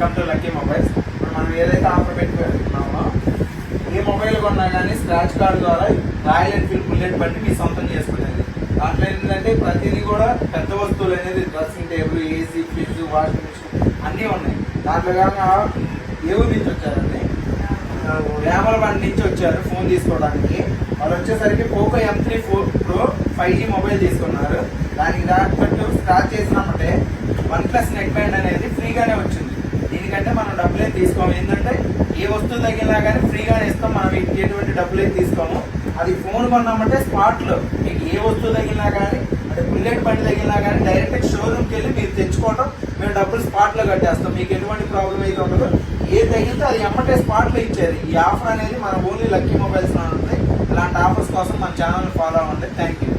Welcome to lucky mobiles. ఇప్పుడు మనం ఏదైతే ఆఫర్ పెట్టుకున్నామో ఏ మొబైల్ కొన్నా కానీ స్క్రాచ్ కార్డ్ ద్వారా రాయల్ ఎన్ఫీల్డ్ బుల్లెట్ బండి మీ సొంతం చేసుకునేది దాంట్లో ఏంటంటే ప్రతిదీ కూడా పెద్ద వస్తువులు అనేది dressing table AC fridge washing machine అన్నీ ఉన్నాయి. దాంట్లో కాక ఏ నుంచి వచ్చారండి. వేమలబండి నుంచి వచ్చారు ఫోన్ తీసుకోవడానికి. వాళ్ళు వచ్చేసరికి Poco M three four pro five G mobile తీసుకున్నారు. దానికి తగ్గట్టు స్క్రాచ్ చేసినామంటే వన్ ప్లస్ నెక్ బ్యాండ్ అనేది ఫ్రీగానే వచ్చింది. ఎందుకంటే మనం డబ్బులు ఏం తీసుకోము. ఏంటంటే ఏ వస్తువు తగిలినా కానీ ఫ్రీగానే ఇస్తాం మనం ఎటువంటి డబ్బులు ఏం తీసుకోము. అది ఫోన్ కొన్నామంటే స్పాట్లో మీకు ఏ వస్తువు తగిలినా కానీ అంటే బుల్లెట్ బండి తగిలినా కానీ డైరెక్ట్గా షోరూమ్కి వెళ్ళి మీరు తెచ్చుకోవడం మేము డబ్బులు స్పాట్లో కట్టేస్తాం. మీకు ఎటువంటి ప్రాబ్లం అయితే ఉండదు. ఏ తగిలితే అది ఎమ్మటే స్పాట్లో ఇచ్చేది. ఈ ఆఫర్ అనేది మన ఓన్లీ లక్కీ మొబైల్స్లో ఉంటుంది ఇలాంటి ఆఫర్స్ కోసం మన ఛానల్ ఫాలో అవ్వండి. Thank you